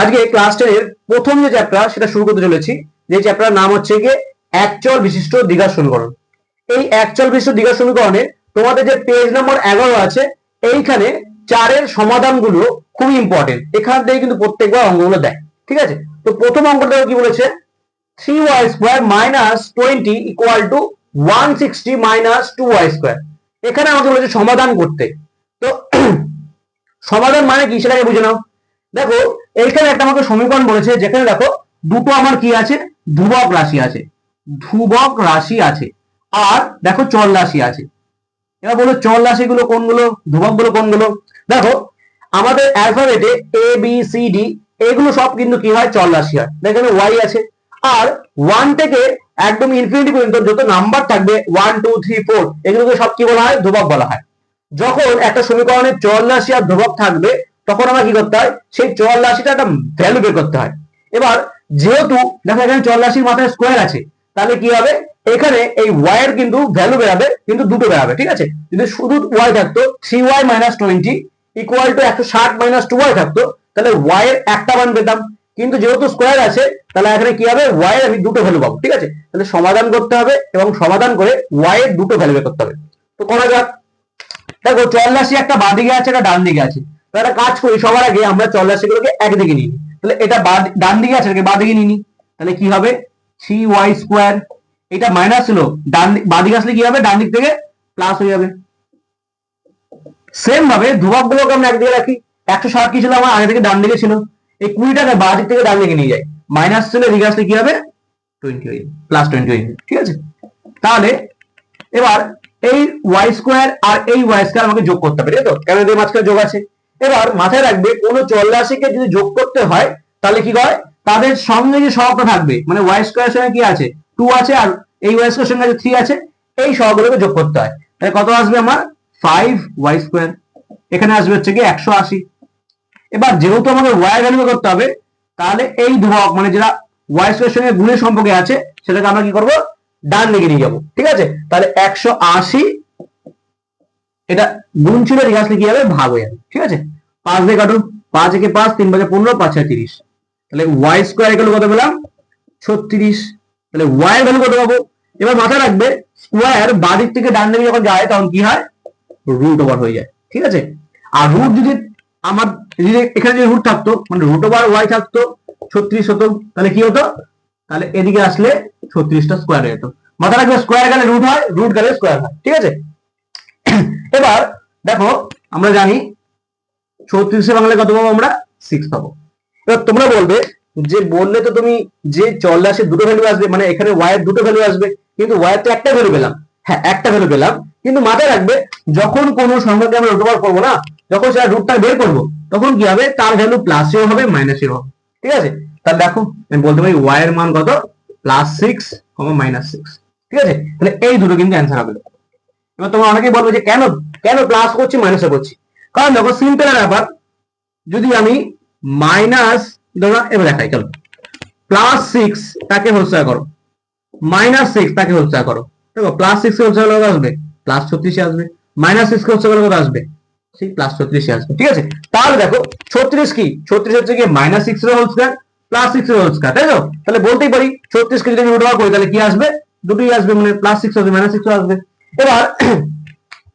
আজকে ক্লাস টেনের প্রথম যে চ্যাপ্টার সেটা শুরু করতে চলেছি। যে চ্যাপ্টার নাম হচ্ছে গিয়ে একচল বিশিষ্ট দ্বিঘাত সমীকরণ। এই একচল বিশিষ্ট দ্বিঘাত সমীকরণে তোমাদের যে পেজ নম্বর এগারো আছে, এইখানে চারের সমাধানগুলো খুবই ইম্পর্টেন্ট এখান থেকে কিন্তু প্রত্যেকবার অঙ্কগুলো দেয়। ঠিক আছে? তো প্রথম অঙ্কটা কি বলেছে? Three y square minus twenty equal to one sixty minus two y square এখানে আমাকে বলেছে সমাধান করতে। তো সমাধান মানে কি? সেটাকে বুঝে নাও। দেখো, এইখানে একটা আমাকে সমীকরণ বলেছে, যেখানে দেখো, দুটো আমার কি আছে? ধ্রুবক রাশি আছে। ধ্রুবক রাশি আছে। আর দেখো, চল রাশি আছে। এবার বলো, চল রাশিগুলো কোনগুলো? ধ্রুবকগুলো কোনগুলো? দেখো, আমাদের অ্যালফাবেটে এ বি সি ডি এগুলো সব কিন্তু কি হয়? চল রাশি হয়। দেখেন ওয়াই আছে। আর ওয়ান থেকে একদম ইনফিনিটি পর্যন্ত যত নাম্বার থাকবে ওয়ান টু থ্রি ফোর এগুলোকে সব কি বলা হয়? ধ্রুবক বলা হয়। যখন একটা সমীকরণে চল রাশি আর ধ্রুবক থাকবে তখন আমরা কি করতে হয়? সেই চল রাশিটা একটা ভ্যালু বের করতে হয়। এবার যেহেতু দেখো এখানে চল রাশির মাথায় স্কোয়ার আছে, তাহলে কি হবে? এখানে এই ওয়াই এর কিন্তু ভ্যালু বেরাবে, কিন্তু দুটো বেরাবে, ঠিক আছে? যদি শুধু ওয়াই থাকতো three y minus twenty equal to একশো ষাট মাইনাস টু ওয়াই থাকতো, তাহলে ওয়াই এর একটা মান পেতাম। কিন্তু যেহেতু স্কোয়ার আছে, তাহলে এখানে কি হবে? ওয়াই এর আমি দুটো ভ্যালু পাবো, ঠিক আছে? তাহলে সমাধান করতে হবে এবং সমাধান করে ওয়াই এর দুটো ভ্যালু বের করতে হবে। তো করা যাক। দেখো চল রাশি একটা বাঁ দিকে আছে, একটা ডান দিকে আছে। একটা কাজ করি, সবার আগে আমরা চল একদিকে নিই তাহলে এটা ডান দিকে আছে বাঁ দিকে নিই। তাহলে কি হবে? থ্রি ওয়াই স্কোয়ার এটা মাইনাস ছিল ডান বাঁ দিকে আসলে কি হবে? ডান দিক থেকে প্লাস হয়ে যাবে। সেম ভাবে ধ্রুবক গুলোকে আমরা একদিকে রাখি। একশো ষাট কি ছিল আমার? আগে থেকে ডান দিকে ছিল। এই কুড়িটাকে বাঁ দিক থেকে ডান দিকে নিয়ে যাই। মাইনাস ছিল এদিকে আসলে কি হবে? টোয়েন্টি হয়ে প্লাস টোয়েন্টি হয়ে। ঠিক আছে? তাহলে এবার এই ওয়াই স্কোয়ার আর এই ওয়াই স্কোয়ার আমাকে যোগ করতে হবে, তাই তো? কেন এদের মাঝখানে যোগ আছে? এবার মাথায় রাখবে, কোনো চল রাশিকে যদি যোগ করতে হয়, তাহলে কি হয়? তাদের সঙ্গে যে সহগটা থাকবে মানে ওয়াই স্কোয়ার সঙ্গে কি আছে? টু আছে আর এই ওয়াই স্কোয়ার সঙ্গে থ্রি আছে, এই সহগুলোকে যোগ করতে হয়। তাহলে কত আসবে আমার? ফাইভ ওয়াই স্কোয়ার এখানে আসবে হচ্ছে কি একশো আশি। এবার যেহেতু আমাদের ওয়াই ভ্যালু করতে হবে, তাহলে এই ধ্রুবক মানে যেটা ওয়াই স্কোয়ার সঙ্গে গুণের সম্পর্কে আছে, সেটাকে আমরা কি করব? ডান দিকে নিয়ে যাব, ঠিক আছে? তাহলে একশো আশি, এটা গুণ ছিল আসলে কি হবে? ভাগ হয়ে যাবে, ঠিক আছে? পাঁচ দিয়ে কাটুন পাঁচ একে পাঁচ, তিন পাঁচে পনেরো, পাঁচ ছয় তিরিশ। তাহলে ওয়াই স্কোয়ার এগুলো কত পেলাম? ছত্রিশ। তাহলে ওয়াই ভ্যালু কত পাবো? এবার মাথায় রাখবে স্কোয়ার বাদিক থেকে ডান দিকে যখন যায়, তখন কি হয়? রুট ওভার হয়ে যায়। ঠিক আছে? আর রুট যদি আমার যদি এখানে যদি রুট থাকতো মানে রুট ওভার ওয়াই থাকতো, ছত্রিশ হতো তাহলে কি হতো? তাহলে এদিকে আসলে ছত্রিশটা স্কোয়ার হয়ে যেত। মাথা রাখবে স্কোয়ার গেলে রুট হয় রুট গেলে স্কোয়ার হয়। ঠিক আছে? এবার দেখো, আমরা জানি ছত্রিশে বাংলায় কত পাবো আমরা? সিক্স পাবো। এবার তোমরা বলবে যে বললে তো তুমি যে চল রাশি দুটো ভ্যালু আসবে মানে এখানে ওয়াই দুটো ভ্যালু আসবে, কিন্তু ওয়াই তো একটা ভ্যালু পেলাম। হ্যাঁ একটা ভ্যালু পেলাম, কিন্তু মাথায় রাখবে যখন কোনো সংখ্যাকে আমরা রুট ওভার করব না, যখন সেটা রুটটা বের করব, তখন কি হবে? তার ভ্যালু প্লাসেও হবে মাইনাসেও হবে। ঠিক আছে? তাহলে দেখো, আমি বলতে পারি ওয়াই এর মান কত? Plus six comma minus six ঠিক আছে? তাহলে এই দুটো কিন্তু অ্যান্সার হবে। এবার তোমরা অনেকেই বলবে যে কেন কেন প্লাস করছি মাইনাসে করছি? কারণ দেখো সিম্পল ব্যাপার। যদি আমি মাইনাস ধরো, এবার দেখাই, চলো। প্লাস সিক্স তাকে হোলসেল করো। মাইনাস সিক্স তাকে হোলসেল করো। দেখো প্লাস সিক্স হোলসেল কত আসবে? প্লাস ছত্রিশে আসবে। মাইনাস সিক্স হোলসেল কত আসবে? সেই প্লাস ছত্রিশে আসবে। ঠিক আছে? তাহলে দেখো, ছত্রিশ কি? ছত্রিশ হচ্ছে কি মাইনাস সিক্স এর হোল প্লাস সিক্স এর হোল তাই তো? তাহলে বলতেই পারি ছত্রিশ কে যদি আমি রুট করি, তাহলে কি আসবে? দুটোই আসবে মানে প্লাস সিক্স আসবে মাইনাস সিক্স আসবে। এবার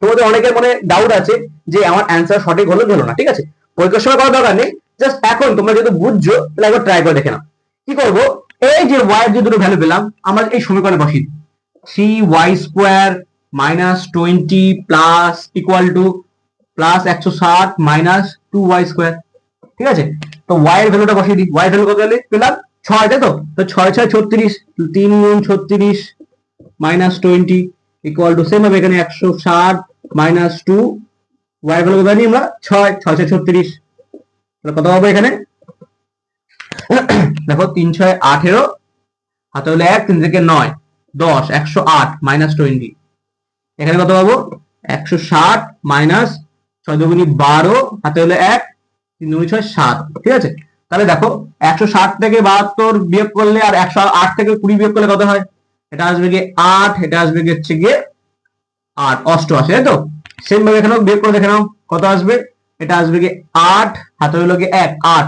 তোমাদের অনেকের মনে ডাউট আছে যে আমার অ্যান্সার সঠিক হলো হলো না, ঠিক আছে? পরীক্ষার সময় করার দরকার নেই জাস্ট এখন তোমরা যেহেতু বুঝছ, তাহলে একবার ট্রাই করে দেখে নাও। কি করব? এই যে ওয়াই যে দুটো ভ্যালু পেলাম, আমরা এই সমীকরণে বসিয়ে three y square minus twenty plus equal to plus একশো ষাট মাইনাস টু ওয়াই স্কোয়ার ঠিক আছে? তো ওয়াই এর ভ্যালুটা বসিয়ে দিই। ওয়াই ভ্যালু কত হলে পেলাম ছয়, তাই তো? তো ছয় ছয়, ছত্রিশ, তিন গুণ ছত্রিশ minus twenty equal to same হবে এখানে একশো ষাট মাইনাস টু ওয়াই ভ্যালু কত জানি আমরা, ছয় ছয় ছত্রিশ। তাহলে কত হবে এখানে? দেখো, তিন, ছয়, আঠেরো, হাতে হলে এক, তিন থেকে নয়, দশ, একশো আট মাইনাস টোয়েন্টি এখানে কত পাবো? একশো ষাট মাইনাস ছয় বারো, হাতে হলে এক, তিন দুগুনি ছয়, সাত, ঠিক আছে? তাহলে দেখো, একশো ষাট থেকে বাহাত্তর বিয়োগ করলে আর একশো আট থেকে কুড়ি বিয়োগ করলে কত হয়? এটা আসবে গিয়ে আট, এটা আসবে গিয়ে হচ্ছে গিয়ে আট অষ্টআশি তাই তো সেম ভাবে এখানেও বের করে দেখে নাও, কত আসবে? এটা আসবে কি আট, হাতে হলো কি এক, আট।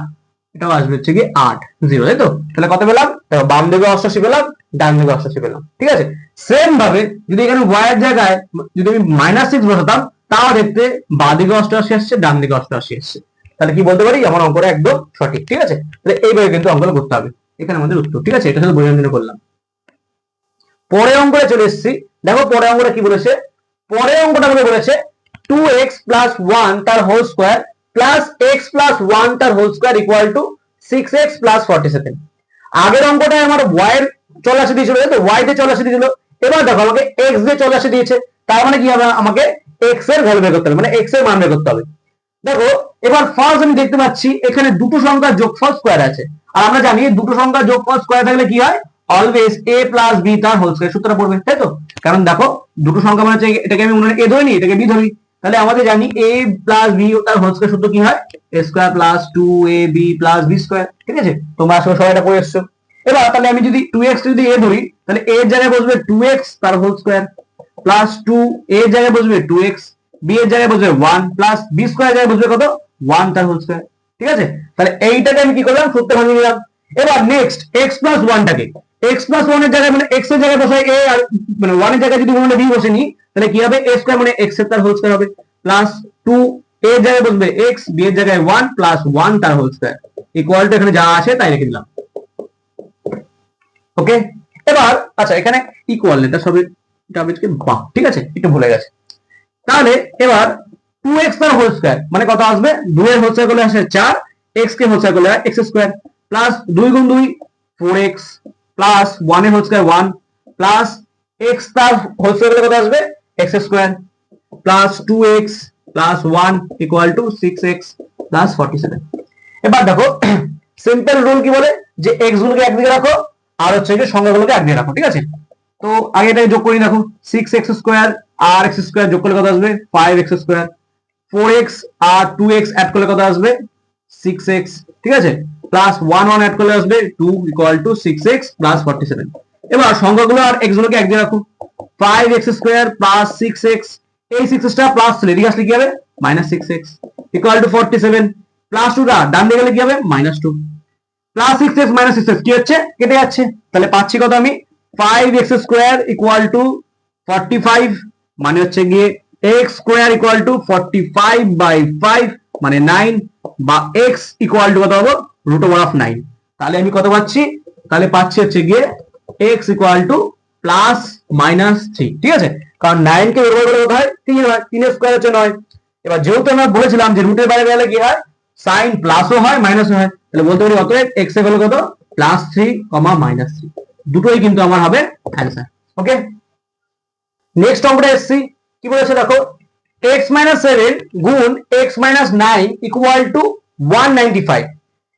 এটাও আসবে হচ্ছে কি আট জিরো তাই তো তাহলে কত পেলাম? বাম দিকে অষ্টাশি পেলাম, ডান দিকে অষ্টাশি পেলাম, ঠিক আছে? সেম ভাবে যদি এখানে এর জায়গায় যদি আমি মাইনাস সিক্স বসাতাম, তাও দেখতে বাঁ দিকে অষ্টআশি আসছে, ডান দিকে অষ্টআশি আসছে। তাহলে কি বলতে পারি? আমার অঙ্কটা একদম সঠিক, ঠিক আছে? তাহলে এইভাবে কিন্তু অঙ্কটা করতে হবে। এখানে আমাদের উত্তর, ঠিক আছে? এটা শুধু বোঝানোর জন্য করলাম। পরের অঙ্কটা চলে এসেছি। দেখো পরের অঙ্কটা কি বলেছে? পরের অঙ্কটা আমাকে বলেছে টু এক্স প্লাস ওয়ান তার whole square plus x plus one তার whole square equal to six x plus forty seven আগের অঙ্কটায় আমার y এর চলে আসে দিয়েছিল তো? y দিয়ে চলে আসে দিয়েছিল। এবার দেখো, আমাকে এক্স দিয়ে চলে আসে দিয়েছে। তার মানে কি হবে? আমাকে এক্সের ভ্যালু বের করতে হবে মানে এক্সের মান বের করতে হবে। দেখো, এবার ফার্স্ট আমি দেখতে পাচ্ছি, এখানে দুটো সংখ্যার যোগফল স্কোয়ার আছে। আর আমরা জানি, দুটো সংখ্যার যোগফল স্কোয়ার থাকলে কি হয়? অলওয়েজ a প্লাস বি তার হোল স্কোয়ার সূত্রটা পড়বে, তাই তো? কারণ দেখো, দুটো সংখ্যা মানে এটাকে আমি মনে এ ধরি এটাকে বি ধরি তাহলে আমাদের জানি a প্লাস বি তার হোল স্কোয়ার সূত্র কি হয়? a square plus two a b plus b square ঠিক আছে? তোমরা আসলে সবাই এটা পড়ে এসছো। এবার তাহলে আমি যদি টু এক্স যদি এ ধরি, তাহলে এ এর জায়গায় বসবে টু এক্স তার whole square plus two a এর জায়গায় বসবে টু এক্স বি এর জায়গায় বসবে ওয়ান প্লাস বি স্কোয়ার জায়গায় বসবে কত? ওয়ান তার হোল স্কোয়ার ঠিক আছে? তাহলে এইটাকে আমি কি করলাম? সূত্রে ভাঙিয়ে নিলাম। এবার নেক্সট এক্স প্লাস ওয়ানটাকে এক্স প্লাস ওয়ানের জায়গায় মানে এক্সের জায়গায় বসাই এ আর মানে ওয়ানের জায়গায় যদি মনে বি বসে নি তাহলে কি হবে? এ স্কোয়ার মানে এক্সের তার হোল স্কোয়ার হবে। প্লাস টু এ এর জায়গায় বসবে এক্স বি এর জায়গায় ওয়ান প্লাস ওয়ান তার হোল স্কোয়ার ইকুয়াল টু এখানে যা আছে তাই রেখে দিলাম। ওকে এবার আচ্ছা এখানে ইকুয়াল এটা সবই এটা হবে কি বাহ, ঠিক আছে, একটু ভুলে গেছে। তাহলে এবার টু এক্স তার হোল স্কোয়ার মানে কত আসবে? দুই এর হোল স্কোয়ার করলে আসে চার এক্স কে হোল স্কোয়ার করলে এক্স স্কোয়ার প্লাস দুই গুণ দুই ফোর এক্স প্লাস ওয়ানের whole square one plus x তার হোল স্কোয়ার কত আসবে? X square plus two x plus one equal to six x plus forty seven এবার দেখো সিম্পল রুল কি বলে? যে এক্স গুলোকে একদিকে রাখো, আর হচ্ছে কি সংখ্যাগুলোকে একদিকে রাখো, ঠিক আছে? তো আগে এটাকে যোগ করি, দেখো সিক্স এক্স স্কোয়ার আর এক্স স্কোয়ার যোগ করলে কত আসবে? Five x square four x আর টু এক্স অ্যাড করলে কত আসবে? সিক্স এক্স ঠিক আছে? প্লাস ওয়ান ওয়ান অ্যাড করলে আসবে two equal to six x plus forty seven এবার সংখ্যাগুলো আর এক্স গুলোকে একদিকে রাখো five x square plus six x এই সিক্স টা প্লাস এদিকে আসলে কি হবে? Minus six x equal to forty seven plus টুটা ডান দিকে গেলে কি হবে? Minus two plus six x minus six x কি হচ্ছে? কেটে যাচ্ছে। তাহলে পাচ্ছি কত আমি? Five x square equal to forty five মানে হচ্ছে গিয়ে x square equal to forty five by five মানে নাইন বা এক্স ইকুয়াল টু কত হব রুট ওভার অফ নাইন তাহলে আমি কত পাচ্ছি? তাহলে পাচ্ছি হচ্ছে গিয়ে x equal to plus minus three ঠিক আছে? কারণ নাইন কে রুট ওভার হয় তিন হয় তিনের স্কোয়ার হচ্ছে নয়। এবার যেহেতু আমরা বলেছিলাম যে রুটের বাইরে গেলে কি হয়? সাইন প্লাসও হয় মাইনাসও হয়। তাহলে বলতে পারি অতএব এক্সের ভ্যালু কত? Plus three comma minus three দুটোই কিন্তু আমার হবে অ্যান্সার ওকে নেক্সট অঙ্কটা এসছি। কি বলেছে দেখো? এক্স মাইনাস সেভেন গুণ x minus nine equal to one ninety five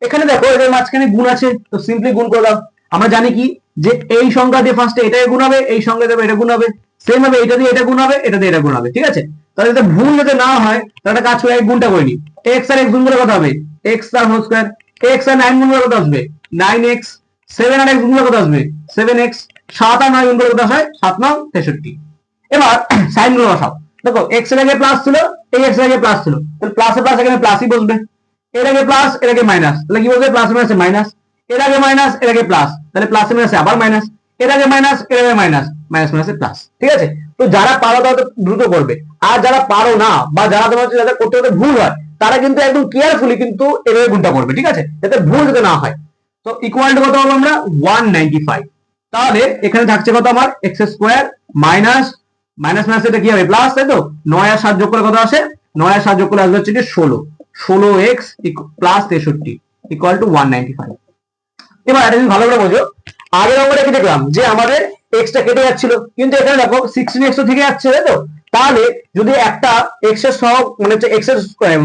এখানে দেখো এদের মাঝখানে গুণ আছে, তো সিম্পলি গুণ করে দাও। আমরা জানি কি? যে এই সংখ্যা দিয়ে ফার্স্টে এটাকে গুণ হবে, এই সংখ্যা দেবে এটা গুণ হবে। সেম ভাবে এটা দিয়ে এটা গুণ হবে, এটা দিয়ে এটা গুণ হবে, ঠিক আছে? তাহলে যাতে ভুল যাতে না হয়, তাহলে কাজ করে এক গুণটা করে নি এক্স আর এক্স গুণ করে কত হবে? এক্স আর হোল স্কোয়ার এক্স আর নাইন গুণ করে কত আসবে? নাইন এক্স সেভেন আর এক্স গুণ করে কত আসবে? সেভেন এক্স সাত আর নয় গুণ করে কত হয়? সাত নয় তেষট্টি। এবার সাইনগুলো বসাও। দেখো এক্সের আগে প্লাস ছিল, এই এক্সের আগে প্লাস ছিল। তাহলে প্লাসে প্লাস এখানে প্লাসই বসবে। এর আগে প্লাস এর আগে মাইনাস তাহলে কি বলবে প্লাস মাইনাসে মাইনাস এর আগে মাইনাস এর আগে প্লাস তাহলে প্লাসে মাইনাসে আবার মাইনাস এর আগে মাইনাস এর আগে মাইনাস মাইনাস মাইনাসে প্লাস ঠিক আছে? তো যারা পারো তারা তো দ্রুত করবে। আর যারা পারো না, বা যারা তোমার যাদের করতে করতে ভুল হয়, তারা কিন্তু একদম কেয়ারফুলি কিন্তু এভাবে গুণটা করবে। ঠিক আছে? যাতে ভুল যাতে না হয়। তো ইকুয়াল টু কত হবে আমরা? ওয়ান নাইনটি ফাইভ তাহলে এখানে থাকছে কত আমার? X square minus minus minus এটা কি হবে? প্লাস তাই তো? নয় আর সাত যোগ করে কত আসে? নয় আর সাত যোগ করে আসবে হচ্ছে কি ষোলো। ষোলো এক্স প্লাস তেষট্টি equal to one ninety five এবার এটা তুমি ভালো করে বোঝো। আগের আমরা কি দেখলাম? যে আমাদের এক্সটা কেটে যাচ্ছিল। কিন্তু এখানে দেখো সিক্সটিন এক্স থেকে যাচ্ছে তাই তো? তাহলে যদি একটা এক্সের সহ মানে হচ্ছে এক্সের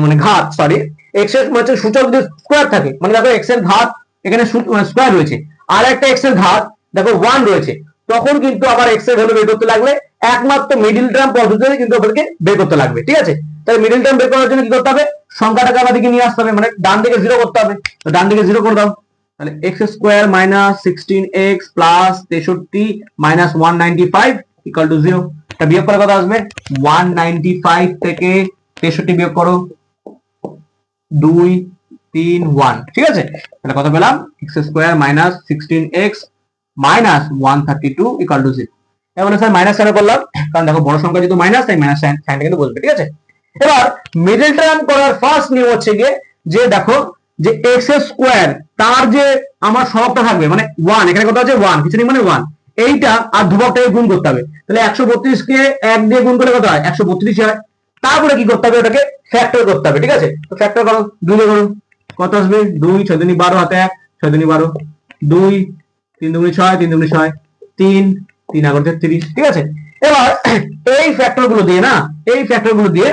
মানে ঘাত সরি এক্সের মানে সূচক যদি স্কোয়ার থাকে মানে দেখো এক্সের ঘাত এখানে স্কোয়ার রয়েছে। আর একটা এক্সের ঘাত, দেখো ওয়ান রয়েছে। তখন কিন্তু আবার এক্সের ভ্যালু বের করতে লাগলে একমাত্র মিডিল টার্ম পদ্ধতিতে কিন্তু ওদেরকে বের করতে লাগবে, ঠিক আছে? তাহলে মিডিল টার্ম বের করার জন্য কি করতে হবে? সংখ্যাটাকে দিকে নিয়ে আসতে হবে মানে ডান দিকে জিরো করতে হবে। তো ডান দিকে জিরো করে দাও। তাহলে x square minus sixteen x plus তেষট্টি minus one ninety five equal to zero এটা বিয়োগ করে কত আসবে। ওয়ান নাইনটি ফাইভ থেকে তেষট্টি বিয়োগ করো। দুই, তিন ওয়ান ঠিক আছে? তাহলে কত পেলাম? X square minus sixteen x minus one thirty two equal to zero এবার স্যার মাইনাস কেন করলাম। কারণ দেখো বড় সংখ্যা যেহেতু মাইনাস তাই মাইনাস সাইনটা কিন্তু বসবে ঠিক আছে? এবার মিডল টার্ম করার ফার্স্ট নিয়ম হচ্ছে গিয়ে যে দেখো, যে এক্স স্কোয়ার তার যে আমার সহগটা থাকবে মানে ওয়ান এখানে কত আছে? ওয়ান কিছু নেই মানে ওয়ান এইটা আর ধ্রুবকটাকে গুণ করতে হবে। তাহলে একশো বত্রিশ কে এক দিয়ে গুণ করলে কত হয়? একশো বত্রিশ হয়। তারপরে কি করতে হবে? ওটাকে ফ্যাক্টর করতে হবে, ঠিক আছে? তো ফ্যাক্টর করো, দুই দিয়ে করো কত আসবে? দুই, ছয় দুনি বারো হাতে এক, ছয় দুনি বারো, দুই, তিন দুগুনি ছয়, তিন দুগুনি ছয়, তিন তিন আগর তেত্রিশ ঠিক আছে? এবার এই ফ্যাক্টরগুলো দিয়ে না, এই ফ্যাক্টরগুলো দিয়ে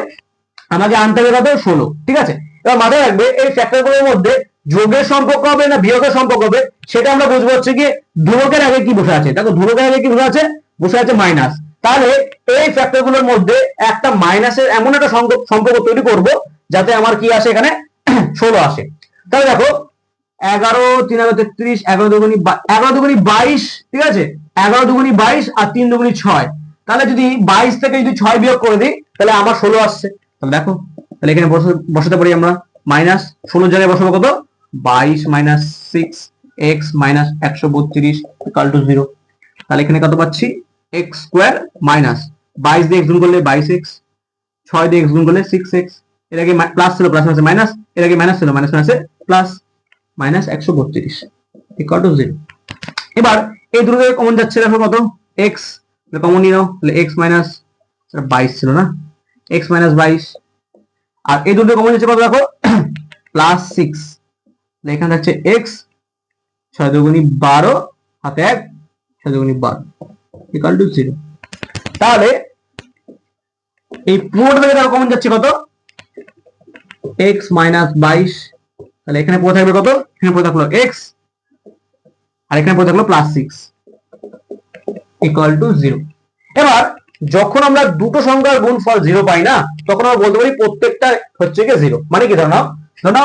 আমাকে আনতে হবে কত ষোলো, ঠিক আছে? এবার মাথায় রাখবে, এই ফ্যাক্টরগুলোর মধ্যে যোগের সম্পর্ক হবে না বিয়োগের সম্পর্ক হবে, সেটা আমরা বুঝব হচ্ছে কি ধ্রুবকের আগে কি বসে আছে। দেখো, ধ্রুবকের আগে কি বসে আছে? বসে আছে মাইনাস তাহলে এই ফ্যাক্টরগুলোর মধ্যে একটা মাইনাসের এমন একটা সম্পর্ক তৈরি করব, যাতে আমার কি আসে এখানে? ষোলো আসে। তাহলে দেখো এগারো, তিন এগারো, তেত্রিশ, এগারো দুগুনি এগারো দুগুনি বাইশ, ঠিক আছে? এগারো দুগুনি বাইশ আর তিন দুগুনি ছয়। তাহলে যদি বাইশ থেকে যদি ছয় বিয়োগ করে দিই, তাহলে আমার ষোলো আসছে। তাহলে দেখো, তাহলে এখানে বসে- বসাতে পারি আমরা মাইনাস ষোলো জায়গায় বসাবো কত? বাইশ মাইনাস সিক্স এক্স মাইনাস একশো বত্রিশ ইকাল টু জিরো তাহলে এখানে কত পাচ্ছি? এক্স স্কোয়ার মাইনাস বাইশ দিয়ে এক্স গুণ করলে বাইশ এক্স ছয় দিয়ে এক্স গুণ করলে সিক্স এক্সের আগে প্লাস ছিল প্লাস মাইনাস মাইনাস এর আগে মাইনাস ছিল মাইনাস মাইনাসে প্লাস মাইনাস একশো বত্রিশ। ইকাল টু জিরো এবার এই দুটো কমন যাচ্ছে, দেখো কত? এক্স কমন নিয়ে নাও, তাহলে এক্স মাইনাস বাইশ ছিল না? এক্স মাইনাস বাইশ। আর এই দুটো কমন যাচ্ছে কত দেখো? প্লাস সিক্স এখানে থাকছে এক্স ছয় দুগুনি বারো, হাতে এক, ছয় দুগুনি বারো ইকাল টু জিরো তাহলে এই পুরোটা থেকে কমন যাচ্ছে কত? এক্স মাইনাস বাইশ তাহলে এখানে পড়ে থাকবে কত? এখানে পড়ে থাকল এক্স আর এখানে পড়ে থাকল plus six equal to zero এবার, যখন আমরা দুটো সংখ্যার গুণফল জিরো পাই না, তখন আমরা বলতে পারি প্রত্যেকটা হচ্ছে গিয়ে জিরো মানে কি ধরো ধরো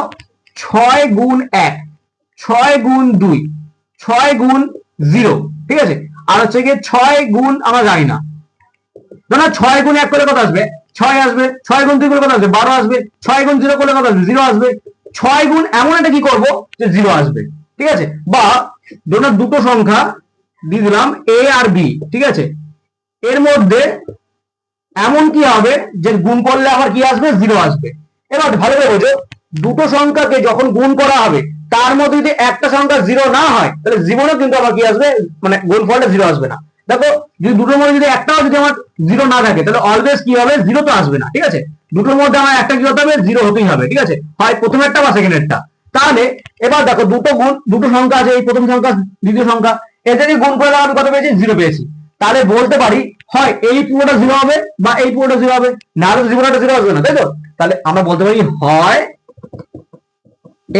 ছয় গুণ এক, ছয় গুণ দুই, ছয় গুণ জিরো ঠিক আছে? আর হচ্ছে গিয়ে ছয় গুণ আমরা জানি না। ধরো ছয় গুণ এক করে কত আসবে? ছয় আসবে, ছয় গুণ দুই করে কত আসবে? বারো আসবে, ছয় গুণ জিরো করলে কত আসবে? জিরো আসবে। ছয় গুণ এমন একটা কি করব যে জিরো আসবে, ঠিক আছে? বা ধরুন দুটো সংখ্যা দিয়ে দিলাম এ আর বি ঠিক আছে? এর মধ্যে এমন কি হবে যে গুণ করলে আবার কি আসবে? জিরো আসবে। এবার ভালো করে বোঝো, দুটো সংখ্যাকে যখন গুণ করা হবে, তার মধ্যে যদি একটা সংখ্যা জিরো না হয়, তাহলে জীবনে কিন্তু আবার কি আসবে? মানে গুণফলটা জিরো আসবে না। দেখো, যদি দুটোর মধ্যে যদি একটাও যদি আমার জিরো না থাকে, তাহলে অলওয়েজ কি হবে? জিরো তো আসবে না, ঠিক আছে? দুটোর মধ্যে আমার একটা কি হতে হবে? জিরো হতেই হবে, ঠিক আছে? হয় প্রথম একটা বা সেকেন্ড একটা তাহলে এবার দেখো দুটো গুণ, দুটো সংখ্যা আছে, এই প্রথম সংখ্যা, দ্বিতীয় সংখ্যা এদেরই গুণ করে আমি কত পেয়েছি? জিরো পেয়েছি। তাহলে বলতে পারি, হয় এই পুরোটা জিরো হবে বা এই পুরোটা জিরো হবে। না হলে জীবনটা জিরো আসবে না, তাই তো? তাহলে আমরা বলতে পারি, হয়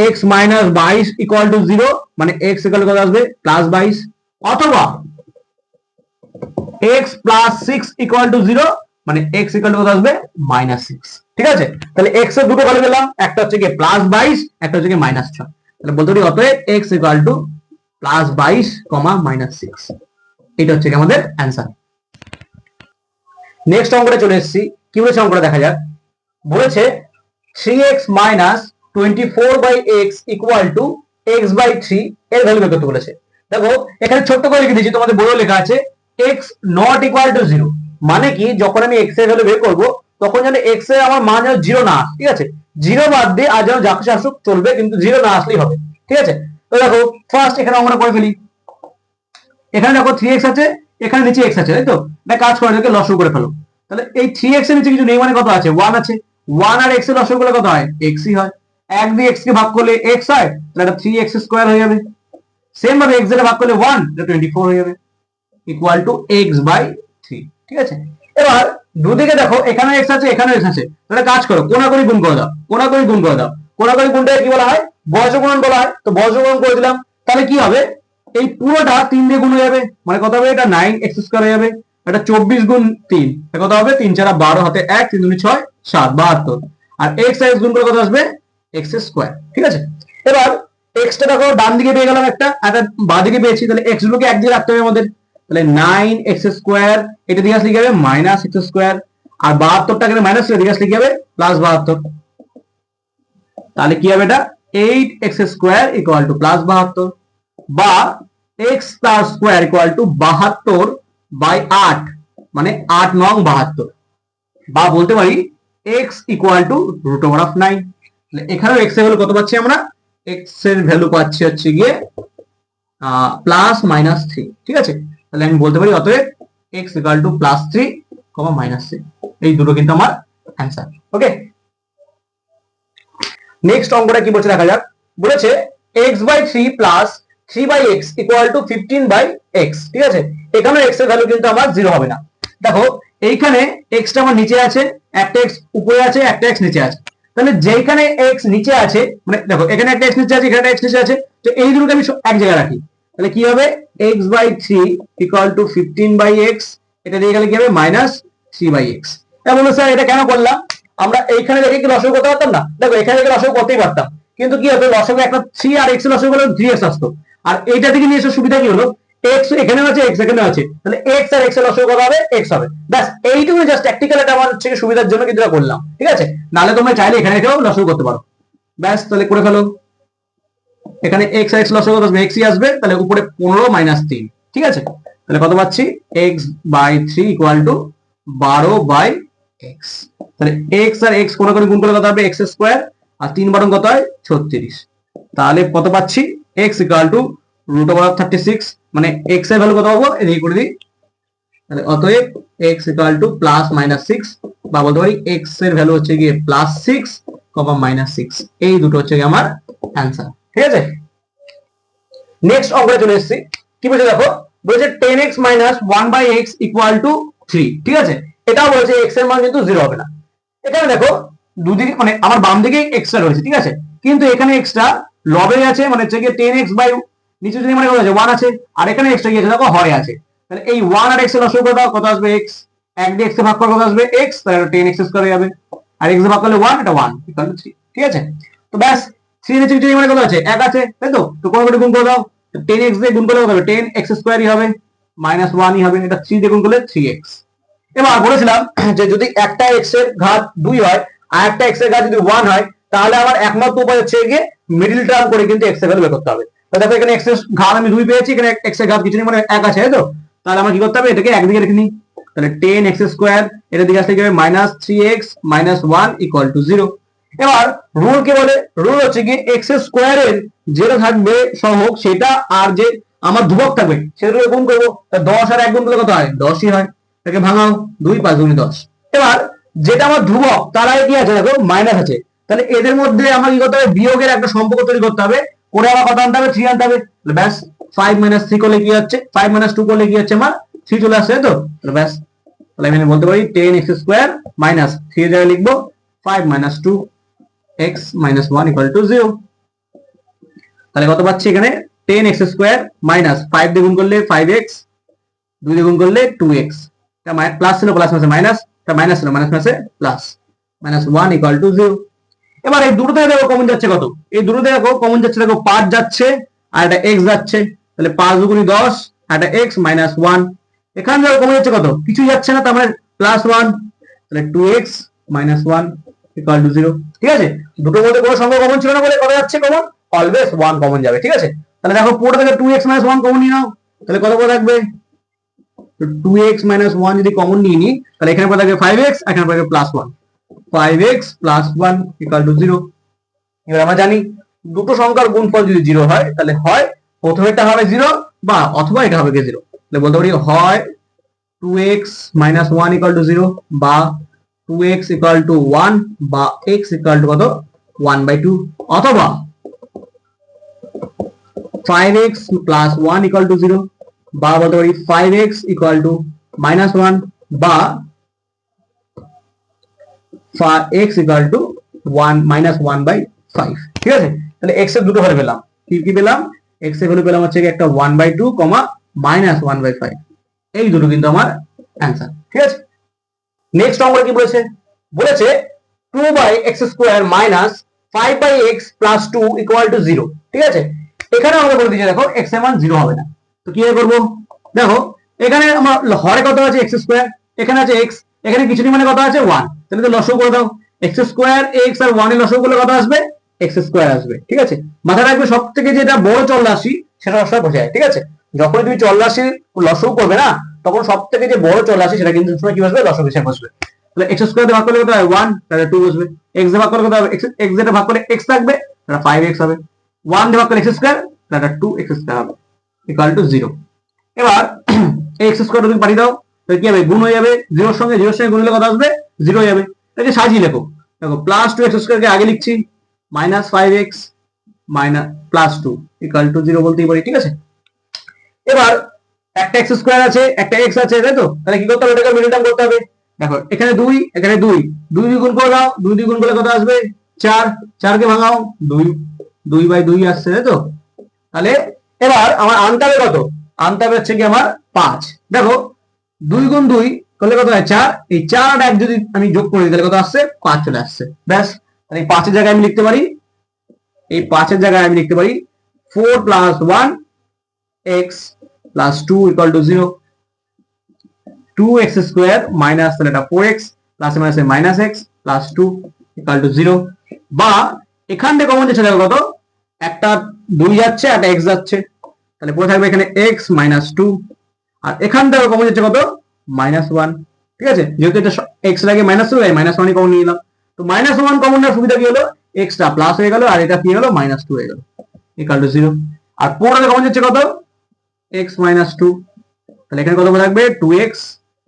এক্স মাইনাস বাইশ ইকুয়াল টু জিরো মানে এক্স ইকুয়াল কত আসবে? প্লাস বাইশ। অথবা x plus six equal to zero মানে এক্স ইকুয়াল টু আসবে? মাইনাস সিক্স ঠিক আছে? তাহলে এক্সের দুটো ভ্যালু পেলাম। একটা হচ্ছে কি প্লাস বাইশ, একটা হচ্ছে কি মাইনাস ছয়। তাহলে বলতে পারি অতএব এক্স ইকুয়াল টু প্লাস বাইশ কমা মাইনাস সিক্স এটা হচ্ছে আমাদের অ্যান্সার নেক্সট অঙ্কটা চলে এসেছি। কি বলেছে অঙ্কটা দেখা যাক? বলেছে three x minus twenty four by x equal to x by three এর ভ্যালু বের করতে বলেছে। দেখো, এখানে ছোট্ট করে লিখে দিয়েছি। তোমাদের বইও লেখা আছে x not equal to zero মানে কি, যখন আমি এক্সের ভ্যালু বের করব, তখন যেন এক্সের আমার মান যেন জিরো না ঠিক আছে? জিরো বাদ দিয়ে আর যেন যা কিছু আসুক চলবে, কিন্তু জিরো না আসলেই হবে, ঠিক আছে? তো দেখো ফার্স্ট এখানে আমরা করে ফেলি। এখানে দেখো থ্রি এক্স আছে, এখানে নিচে এক্স আছে, তাই তো? এটা কাজ করে দেখে লসু করে ফেলো। তাহলে এই থ্রি এক্সের নিচে কিছু নেই মানে কত আছে? ওয়ান আছে। ওয়ান আর এক্সের লসু করলে কত হয়? এক্সই হয়। এক দিয়ে এক্স কে ভাগ করলে এক্স হয়, তাহলে এটা থ্রি এক্স স্কোয়ার হয়ে যাবে। সেম ভাবে এক্সের ভাগ করলে ওয়ান টোয়েন্টি ফোর হয়ে যাবে। ইকুয়াল টু এক্স বাই ঠিক আছে? এবার দুদিকে দেখো এখানে এক্স আছে এখানে এক্স আছে। তাহলে কাজ করো কোনাকরি গুণ করে দাও কোনাকরি গুণ করে দাও। কোনাকরি গুণটাকে কি বলা হয়? বর্জগুণন বলা হয়। তো বর্জগুণন করে দিলাম, তাহলে কি হবে? এই পুরোটা তিন দিয়ে গুণ হয়ে যাবে। মানে কত হবে? এটা নাইন এক্স স্কোয়ার হয়ে যাবে। এটা চব্বিশ গুণ তিন কত হবে? তিন চারা বারো হাতে এক, তিন দুই ছয়, সাত, বাহাত্তর। আর এক্স এক্স গুণ করে কত আসবে? এক্স স্কোয়ার ঠিক আছে? এবার এক্সটা দেখো ডান দিকে পেয়ে গেলাম একটা একটা বাঁ দিকে পেয়েছি। তাহলে এক্স গুলোকে একদিকে রাখতে হবে আমাদের। তাহলে নাইন এক্স স্কোয়ার এটা দিকে আসলে কি হবে? মাইনাস এক্স স্কোয়ার আর বাহাত্তরটা এখানে মাইনাস দিকে আসলে কি হবে? প্লাস বাহাত্তর। তাহলে কি হবে এটা? Eight x square equal to plus বাহাত্তর, বা x plus square equal to বাহাত্তর বাই আট মানে আট নং বাহাত্তর। বা বলতে পারি x equal to root over of nine এখানেও এক্সের ভ্যালু কত পাচ্ছি আমরা? এক্সের ভ্যালু পাচ্ছি হচ্ছে গিয়ে প্লাস মাইনাস থ্রি ঠিক আছে? তাহলে আমি বলতে পারি অতএব x equal to plus three comma minus three এই দুটো কিন্তু আমার অ্যান্সার ওকে নেক্সট অঙ্কটা কি বলছে দেখা যাক। বলেছে x by three plus three by x equal to fifteen by x ঠিক আছে? এখানে এক্সের ভ্যালু কিন্তু আমার জিরো হবে না। দেখো, এইখানে এক্সটা আমার নিচে আছে, একটা এক্স উপরে আছে, একটা এক্স নিচে আছে। তাহলে যেখানে এক্স নিচে আছে মানে দেখো, এখানে একটা এক্স নিচে আছে, এখানে এক্স নিচে আছে, তো এই দুটোকে আমি এক জায়গায় রাখি। তাহলে কি হবে? X by three equal to fifteen by x এটা দিয়ে গেলে কি হবে? মাইনাস থ্রি বাই এক্স বলল স্যার এটা কেন করলাম? আমরা এইখানে দেখে কি লসও করতে পারতাম? না। দেখো, এখানে রেখে লসও করতেই পারতাম। কিন্তু কি হতো লসকে একটা থ্রি আর এক্স লসও করলে থ্রি এক্স আসতো। আর এইটা থেকে নিয়ে এসে সুবিধা কি হলো? এক্স এখানে আছে এক্স এখানে আছে। তাহলে এক্স আর এক্সের লসও কত হবে এক্স হবে। ব্যাস এইটুকু জাস্ট ট্যাকটিক্যাল এটা আমার হচ্ছে সুবিধার জন্য কিন্তু করলাম। ঠিক আছে? নাহলে তোমরা চাইলে এখানে রেখেও লসও করতে পারো। ব্যাস, তাহলে করে ফেলো। এখানে এক্স এক্স লস কত আসবে এক্সই আসবে, তাহলে উপরে পনেরো মাইনাস তিন, ঠিক আছে? তাহলে কত পাচ্ছি? X by three equal to বারো বাই এক্স তাহলে এক্স আর এক্স কোনো কোনো গুণ করলে কত হবে? এক্স স্কোয়ার আর তিন বারণ কত হয়? ছত্রিশ। তাহলে কত পাচ্ছি? X equal to root over thirty six মানে এক্সের ভ্যালু কত পাবো? এদিকে করে দিই। তাহলে অতএব x equal to plus minus six বা বলতে পারি এক্সের ভ্যালু হচ্ছে গিয়ে plus six comma minus six এই দুটো হচ্ছে গিয়ে আমার অ্যান্সার ঠিক আছে? নেক্সট অঙ্কটা চলে এসেছি কি বলছে দেখো? বলছে ten x minus one by x equal to three ঠিক আছে? এটাও বলছে এক্সের মান কিন্তু জিরো হবে না। এখানে দেখো, দুদিকে মানে আমার বাম দিকে এক্সট্রা রয়েছে, ঠিক আছে? কিন্তু এখানে এক্সট্রা লবে আছে মানে হচ্ছে গিয়ে টেন এক্স বাই নিচে যদি মানে কত আছে ওয়ান আছে, আর এখানে এক্সট্রা গিয়েছে দেখো হরে আছে। তাহলে এই ওয়ান আর এক্সের লসগু করে দাও কত আসবে এক্স এক দিয়ে এক্স এ ভাগ করে কত আসবে এক্স তাহলে টেন এক্স স্কোয়ার হয়ে যাবে। আর এক্স ভাগ করলে ওয়ান এটা ওয়ান ইকুয়াল টু থ্রি ঠিক আছে? তো ব্যাস থ্রি নিচে নিচে মানে কত আছে? এক আছে, তাই তো? তো কোনো গুণ করে দাও? টেন এক্স দিয়ে গুণ করলে কত হবে টেন এক্স স্কোয়ারই হবে মাইনাস ওয়ানই হবে, এটা থ্রি দিয়ে গুণ করলে থ্রি এক্স এবার বলেছিলাম যে যদি একটা এক্সের ঘাত দুই হয়, আর একটা এক্সের ঘাত যদি ওয়ান হয়, তাহলে আমার একমাত্র উপায় হচ্ছে গিয়ে মিডিল টার্ম করে কিন্তু এক্সের ভ্যালু বের করতে হবে। দেখো এখানে এক্সের ঘাত আমি দুই পেয়েছি, এখানে এক্সের ঘাত কিছু নেই মানে এক আছে, তাই তো? তাহলে আমার কি করতে হবে? এটাকে একদিকে রেখে নিই। তাহলে টেন এক্স স্কোয়ার এটা দিকে আসলে কি হবে? Minus three x minus one equal to zero এবার রুল কে বলে? রুল হচ্ছে কি এক্স স্কোয়ারের যেটা থাকবে সহগ, সেটা আর যে আমার ধ্রুবক থাকবে, সেটা গুণ করব। দশ আর এক গুণ করলে কত হয়? দশই হয়। এটাকে ভাঙাও। দুই পাঁচ দুই দশ। এবার যেটা আমার ধ্রুবক তার আগে কি আছে? দেখো মাইনাস আছে। তাহলে এদের মধ্যে আমার কি করতে হবে? বিয়োগের একটা সম্পর্ক তৈরি করতে হবে। করে আবার কত আনতে হবে? থ্রি আনতে হবে। ব্যাস ফাইভ মাইনাস থ্রি করলে কি হচ্ছে? ফাইভ মাইনাস টু করলে কি হচ্ছে? আমার থ্রি চলে আসছে তো? ব্যাস, তাহলে আমি বলতে পারি ten x square minus three জায়গায় লিখব five minus two x minus one equal to zero তাহলে কত পাচ্ছি এখানে? Ten x square minus five দিয়ে গুণ করলে ফাইভ এক্স দুই দিয়ে গুণ করলে টু এক্স প্লাস ছিল প্লাস মাসে মাইনাস মাইনাস ছিল মাইনাস মাসে plus minus one equal to zero এবার এই দুটো থেকে দেখো কমন যাচ্ছে কত? এই দুটো থেকে দেখো কমন যাচ্ছে, দেখো পাঁচ যাচ্ছে, আর একটা এক্স যাচ্ছে। তাহলে পাঁচ দুগুণি দশ, আর একটা এক্স মাইনাস ওয়ান এখানে দেখো কমন যাচ্ছে কত? কিছুই যাচ্ছে না, তার মানে প্লাস ওয়ান তাহলে two x minus one equal to zero ঠিক আছে? দুটোর মধ্যে কোনো সংখ্যা কমন ছিল না বলে কত যাচ্ছে কমন অলওয়েজ ওয়ান কমন যাবে, ঠিক আছে? তাহলে দেখো পুরো থেকে two x minus one common নিয়ে নাও, তাহলে কত করে থাকবে? টু এক্স মাইনাস ওয়ান যদি কমন নিয়ে নিই তাহলে এখানে পরে থাকবে ফাইভ এক্স এখানে পরে plus one five x plus one equal to zero এবার আমরা জানি দুটো সংখ্যার গুণফল যদি জিরো হয়, তাহলে হয় প্রথমেরটা হবে জিরো বা অথবা এটা হবে জিরো তাহলে বলতে পারি হয় two x minus one equal to zero বা two x equal to one বা এক্স ইকাল টু কত? ওয়ান বাই টু অথবা five x plus one equal to বা বলতে পারি five x equal to minus one বা x equal to one minus one by five ঠিক আছে? তাহলে এক্সের দুটো ভ্যালু পেলাম। কি কি পেলাম? এক্সের ভ্যালু পেলাম হচ্ছে একটা one by two comma minus one by five এই দুটো কিন্তু আমার অ্যান্সার ঠিক আছে? নেক্সট অঙ্ক কি বলেছে? বলেছে two by x square minus five by x plus two equal to zero ঠিক আছে? এখানে আমাকে বলে দিয়েছে দেখো এক্সের মান জিরো হবে না। তো কি করব? দেখো, এখানে আমার হরে কত আছে এক্স স্কোয়ার এখানে আছে এক্স এখানে কিছু মানে কত আছে ওয়ান তাহলে তো লসও করে দাও। এক্স স্কোয়ার এক্স আর ওয়ানের লসও করলে কত আসবে? এক্স স্কোয়ার আসবে। ঠিক আছে? মাথায় রাখবে সব থেকে যেটা বড় চল রাশি সেটা সবসময় বোঝায়। ঠিক আছে? যখন তুমি চল রাশির লসও করবে না তখন সব থেকে যে বড় চল রাশি সেটা কিন্তু কি বসবে? লসক হিসেবে বসবে। তাহলে এক্স স্কোয়ার ভাগ করলে কত হয়? ওয়ান তাহলে টু বসবে। এক্স ভাগ করলে কত হবে? এক্স যেটা ভাগ করলে এক্স থাকবে, তাহলে ফাইভ এক্স হবে। ওয়ান ভাগ করলে এক্স স্কোয়ার তাহলে টু এক্স স্কোয়ার হবে ইকুয়াল টু জিরো এবার এই এক্স স্কোয়ার তুমি পাঠিয়ে দাও, তাহলে কি হবে? গুণ হয়ে যাবে জিরোর সঙ্গে জিরোর সঙ্গে গুণ হলে কত আসবে? জিরো হয়ে যাবে। তাহলে সাজিয়ে লেখো, দেখো প্লাস টু এক্স স্কোয়ারকে আগে লিখছি minus five x minus plus two equal to zero বলতেই পারি, ঠিক আছে? এবার একটা এক্স স্কোয়ার আছে, একটা এক্স আছে, তাই তো? তাহলে কি করতে হবে? এটাকে মিডল টার্ম করতে হবে। দেখো, এখানে দুই এখানে দুই। দুই দুই গুণ করে দাও। দুই দুই গুণ করলে কত আসবে? চার। চার চারকে ভাঙাও, দুই। দুই বাই দুই আসছে, তাই তো? তাহলে এবার আমার আনতে হবে কত? আনতে হবে হচ্ছে কি আমার পাঁচ। দেখো, দুই গুণ দুই করলে কত হয়? চার। এই চার এক যদি আমি যোগ করে দিই, তাহলে কত আসছে? পাঁচ চলে আসছে। ব্যাস। তাহলে এই পাঁচের জায়গায় আমি লিখতে পারি। এই পাঁচের জায়গায় আমি লিখতে পারি। Four plus one x two equal to zero two x square minus তাহলে এটা four x plus minus minus x plus two equal to zero বা এখান থেকে কমন যাচ্ছে দেখো কত? একটা দুই যাচ্ছে, একটা এক্স যাচ্ছে। তাহলে পড়ে থাকবে এখানে মাইনাস টু আর এখান থেকে কমন যাচ্ছে কত? মাইনাস ওয়ান ঠিক আছে? যেহেতু এটা এক্স লাগে মাইনাস টু মাইনাস ওয়ানই কমন নিয়ে নিলাম তো মাইনাস ওয়ান কমন নেওয়ার সুবিধা কি হলো? এক্সটা প্লাস হয়ে গেল, আর এটা কি হলো? মাইনাস টু হয়ে গেল। ইকাল টু জিরো আর পনেরো কমন যাচ্ছে কত? এক্স মাইনাস টু তাহলে এখানে কত থাকবে টু এক্স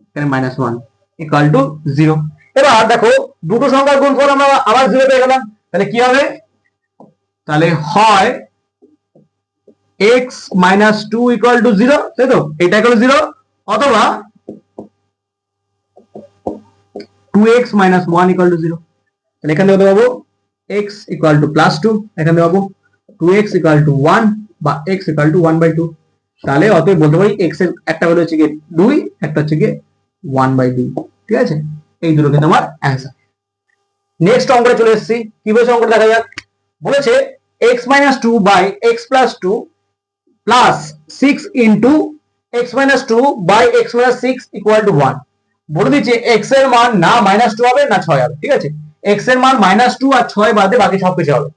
এখানে minus one equal to zero এবার দেখো, দুটো সংখ্যার গুণফল আমরা আবার জিরো পেয়ে গেলাম। তাহলে কি হবে? তাহলে হয় x minus two equal to zero তাই তো? এটা ইকুয়াল জিরো অথবা two x minus one equal to zero তাহলে এখানে কত পাবো? X equal to plus two এখানে পাবো two x equal to one বা x equal to one by two তাহলে অতএব বলতে পারি এক্সের একটা ভ্যালু হচ্ছে গিয়ে দুই, একটা হচ্ছে গিয়ে ওয়ান বাই দুই ঠিক আছে? এই দুটো কিন্তু আমার অ্যান্সার নেক্সট অঙ্কটা চলে এসেছি। কি বলছে অঙ্কটা দেখা যাক? বলেছে x minus two by x plus two plus six into x minus two by x minus six equal to one বলে দিচ্ছে এক্সের মান না মাইনাস টু হবে, না ছয় হবে, ঠিক আছে? এক্সের মান মাইনাস টু আর ছয় বাদে বাকি সব কিছু হবে।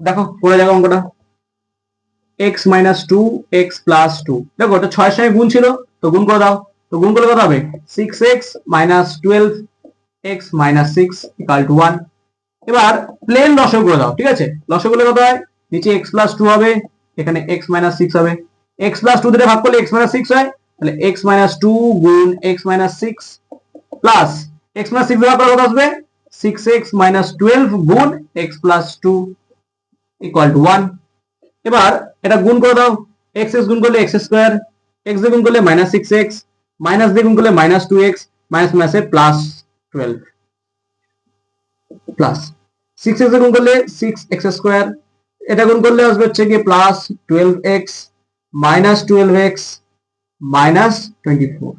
দেখো করে দেখো অঙ্কটা। X minus two x plus two দেখো ওটা ছয়ের সঙ্গে গুণ ছিল, তো গুণ করে দাও। তো গুণ করলে কত হবে? Six x minus twelve x minus six equal to one এবার প্লেন লসক করে দাও, ঠিক আছে? লসক করলে কত হয়? নিচে এক্স প্লাস টু হবে, এখানে এক্স মাইনাস সিক্স হবে। এক্স প্লাস টু দিয়ে ভাগ করলে এক্স মাইনাস সিক্স হয়, তাহলে এক্স মাইনাস টু গুণ x minus six plus x minus six ভাগ করলে কত আসবে? সিক্স এক্স মাইনাস টুয়েলভ গুণ x plus two equal to one এবার এটা গুণ করে দাও। এক্স এক্স গুণ করলে এক্স স্কোয়ার এক্স গুণ করলে মাইনাস সিক্স এক্স মাইনাস দিয়ে গুণ করলে মাইনাস টু এক্স মাইনাস মাইনাসে plus twelve plus six x গুণ করলে সিক্স এক্স স্কোয়ার এটা গুণ করলে আসবে হচ্ছে গিয়ে plus twelve x minus twelve x minus twenty four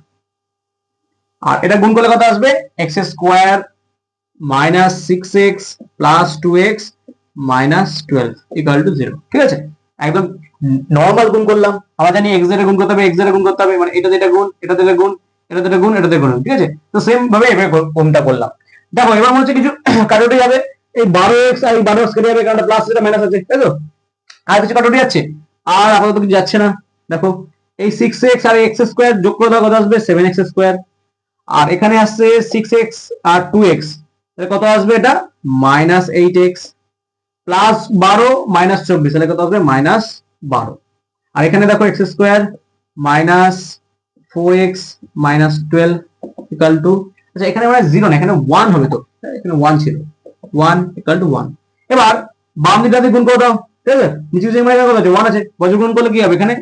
আর এটা গুণ করলে কত আসবে? X square minus six x plus two x minus twelve equal to zero ঠিক আছে? একদম নর্মাল গুণ করলাম। আমরা জানি এক্সের গুণ করতে হবে এক্সের গুণ করতে হবে মানে এটা যেটা গুণ, এটা যেটা গুণ, এটা যেটা গুণ, এটা গুণ, ঠিক আছে? তো সেম ভাবে এভাবে কোনটা করলাম। দেখো, এবার মনে হচ্ছে কিছু কাটোটি যাবে, এই বারো এক্স আর এই বারো এক্স কেটে যাবে, কারণ প্লাস এটা মাইনাস আছে, তাই তো? আর কিছু কাটোটি যাচ্ছে? আর আপাতত কিছু যাচ্ছে না। দেখো, এই সিক্স এক্স আর এক্স স্কোয়ার যোগ করে দেওয়া কত আসবে? সেভেন এক্স স্কোয়ার আর এখানে আসছে সিক্স এক্স আর টু এক্স কত আসবে এটা? মাইনাস এইট এক্স প্লাস বারো মাইনাস চব্বিশ, তাহলে কত আসবে মাইনাস বারো। আর এখানে দেখো x square minus four x minus twelve equal to আচ্ছা এখানে মানে জিরো না, এখানে ওয়ান হবে তো। এখানে ওয়ান ছিল। ওয়ান ইকাল টু ওয়ান এবার বাম দিকটাতে গুণ করে দাও, ঠিক আছে? নিচে যে মানে কত আছে? ওয়ান আছে। বজ্র গুণ করলে কি হবে এখানে?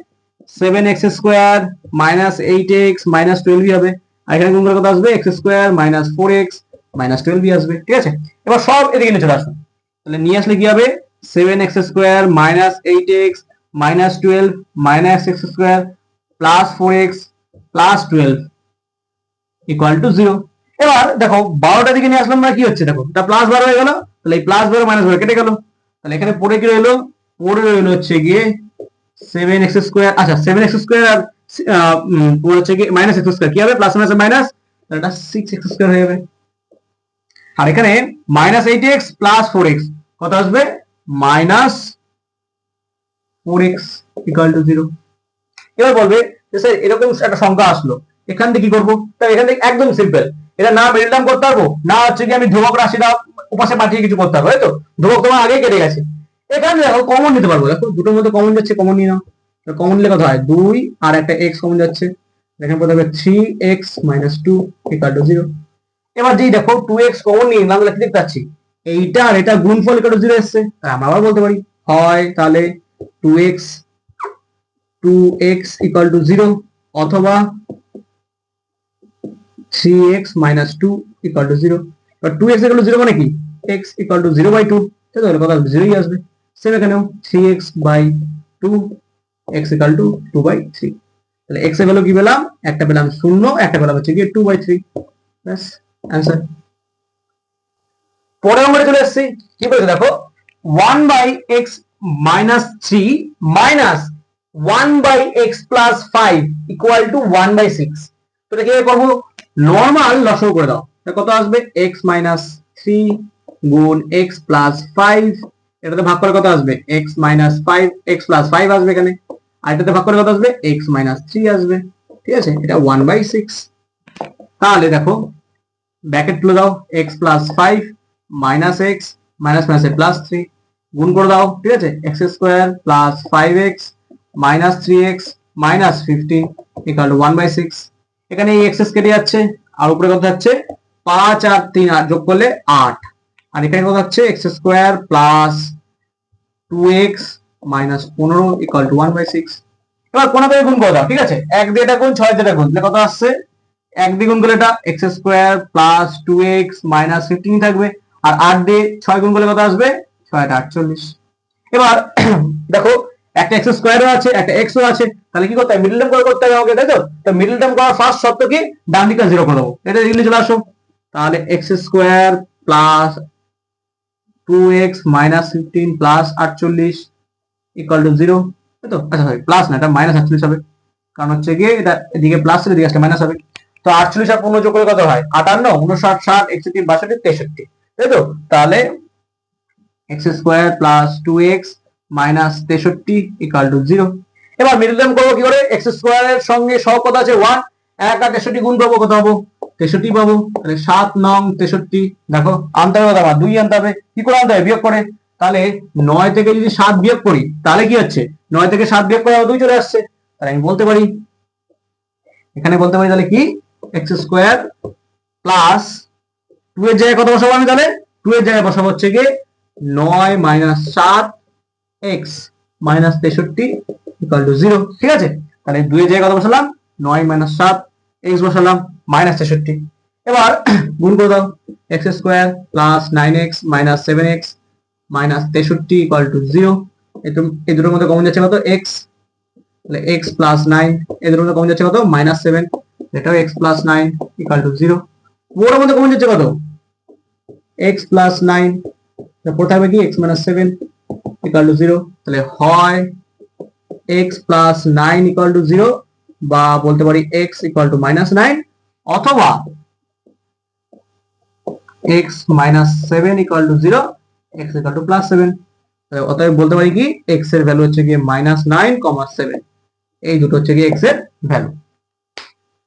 Seven x square minus eight x minus টুয়েলভই হবে। আর এখানে গুণ করলে কত আসবে? X square minus four x minus টুয়েলভই আসবে, ঠিক আছে? এবার সব এদিকে নিয়ে চলে আসবে তাহলে নিয়ে আসলে কি হবে? Seven x square minus eight x minus twelve minus x square plus four x plus twelve equal to zero এবার দেখো, বারোটা দিকে নিয়ে আসলাম না কি হচ্ছে? দেখো, এটা প্লাস বারো হয়ে গেল, তাহলে এই প্লাস বারো মাইনাস বারো কেটে গেল। তাহলে এখানে পড়ে কি রইল? পড়ে রইল হচ্ছে গিয়ে সেভেন এক্স স্কোয়ার আচ্ছা সেভেন এক্স স্কোয়ার আর পড়ে হচ্ছে গিয়ে মাইনাস এক্স স্কোয়ার কি হবে? প্লাস মাইনাস মাইনাস এটা সিক্স এক্স স্কোয়ার হয়ে যাবে। আর এখানে minus eight x plus four x কত আসবে? Minus four x equal to zero এবার বলবে যে স্যার এরকম একটা সংখ্যা আসলো, এখান থেকে কি করব? এখান থেকে একদম সিম্পল এটা না টার্ম করতে পারব, না হচ্ছে কি আমি ধ্রুবক রাশিটা উপাসে পাঠিয়ে কিছু করতে পারব, তাই তো? ধ্রুবক তোমার আগেই কেটে গেছে। এখানে দেখো কমন নিতে পারব, দেখো দুটোর মধ্যে কমন যাচ্ছে কমন নিয়ে নাও। কমন নিলে কত হয়? দুই, আর একটা এক্স কমন যাচ্ছে। এখানে কত হবে three x minus two equal to zero এবার যেই দেখো টু এক্স কমন নিয়ে নিলাম তাহলে কি দেখতে পাচ্ছি? এইটা আর এটা গুণফল ইকাল টু জিরো এসছে। তাহলে আমরা আবার বলতে পারি, হয় তাহলে two x two x equal to zero অথবা three x minus two equal to zero এবার two x equal to zero মানে কি? X equal to zero by two তাই তো কথা জিরোই আসবে। সেম এখানেও three x by two x equal to two by three তাহলে এক্সের ভ্যালু কি পেলাম? একটা পেলাম শূন্য, একটা পেলাম হচ্ছে গিয়ে টু বাই থ্রি ব্যাস। অ্যান্সার পরের নম্বরে চলে এসেছি। কি বলেছে দেখো? One by x minus three minus one by x plus five equal to one by six তো এটা কীভাবে নর্মাল লসও করে দাও। কত আসবে? এক্স মাইনাস থ্রি গুণ এক্স প্লাস ফাইভ এটাতে ভাগ করে কত আসবে? X minus five x plus five আসবে এখানে। আর এটাতে ভাগ করে কত আসবে? এক্স মাইনাস থ্রি আসবে। ঠিক আছে? এটা ওয়ান বাই সিক্স তাহলে দেখো ব্যাকেট তুলে দাও x plus five minus x minus minus plus three গুণ করে দাও, ঠিক আছে? X square plus five x minus three x minus fifteen equal to one by six এখানে এই এক্সেস কেটে যাচ্ছে, আর উপরে কথা যাচ্ছে? পাঁচ আর তিন আর যোগ করলে আট। আর এখানে কথা হচ্ছে x square plus two x minus পনেরো equal to one by six এবার কোনো গুণ করে দাও, ঠিক আছে? এক দিয়ে এটা গুণ, ছয় দিয়ে গুণ, তাহলে কত আসছে? এক দিয়ে গুণ করলে এটা x square plus two x minus fifteen থাকবে, আর আট দিয়ে ছয় গুণ করলে কত আসবে? ছয়, আট, আটচল্লিশ। এবার, দেখো, একটা এক্স স্কোয়ারও আছে, একটা এক্সও আছে, তাহলে কি করতে হবে? মিডল টার্ম করে করতে হবে আমাকে, তাই তো? তো মিডল টার্ম করার ফার্স্ট শর্ত কি? ডান দিকে জিরো করে দেবো। এটা এগুলি চলে আসো। তাহলে x square plus two x minus fifteen plus আটচল্লিশ ইকুয়াল টু জিরো তাই তো? আচ্ছা সরি প্লাস না, এটা মাইনাস আটচল্লিশ হবে। কারণ হচ্ছে গিয়ে এটা এদিকে প্লাস এদিকে আসলে মাইনাস হবে। তো আটচল্লিশ আর পনেরো যোগ করে কত হয়? আটান্ন, উনষাট, ষাট, একষট্টি, বাষট্টি, তেষট্টি। তাই তো? তাহলে x square plus two x minus তেষট্টি ইকাল টু জিরো এবার মিডল টার্ম করব কি করে? এক্স স্কোয়ারের সঙ্গে সহ কত আছে? ওয়ান এক আর তেষট্টি গুণ পাবো, কত পাবো? তেষট্টি পাবো। তাহলে সাত নং তেষট্টি। দেখো, আনতে হবে আমার দুই আনতে হবে। কি করে আনতে হবে বিয়োগ করে। তাহলে নয় থেকে যদি সাত বিয়োগ করি, তাহলে কি হচ্ছে? নয় থেকে সাত বিয়োগ করে দুই চলে আসছে। তাহলে আমি বলতে পারি, এখানে বলতে পারি তাহলে কি? এক্স স্কোয়ার প্লাস টু এর জায়গায় কত বসাবো আমি তাহলে? টু এর জায়গায় বসাবো হচ্ছে গিয়ে নয় মাইনাস সাত এক্স মাইনাস তেষট্টি ইকাল টু জিরো ঠিক আছে? তাহলে দুই জায়গায় কত বসালাম? নয় মাইনাস সাত এক্স বসালাম মাইনাস তেষট্টি। এবার গুণ করে দাও x square plus nine x minus seven x minus তেষট্টি ইকাল টু জিরো এই দুটোর মধ্যে কমন যাচ্ছে কত? এক্স তাহলে এক্স প্লাস নাইন এদের মধ্যে কমন যাচ্ছে কত? মাইনাস সেভেন এটাও x plus nine equal to zero ওর মধ্যে কমন যাচ্ছে কত? এক্স প্লাস নাইন পড়ে থাকবে কি? X minus seven equal to zero তাহলে হয় x plus nine equal to zero বা বলতে পারি x equal to minus nine অথবা x minus seven equal to zero x equal to plus seven অতএব বলতে পারি কি? এক্সের ভ্যালু হচ্ছে গিয়ে মাইনাস নাইন কমা সেভেন এই দুটো হচ্ছে গিয়ে এক্সের ভ্যালু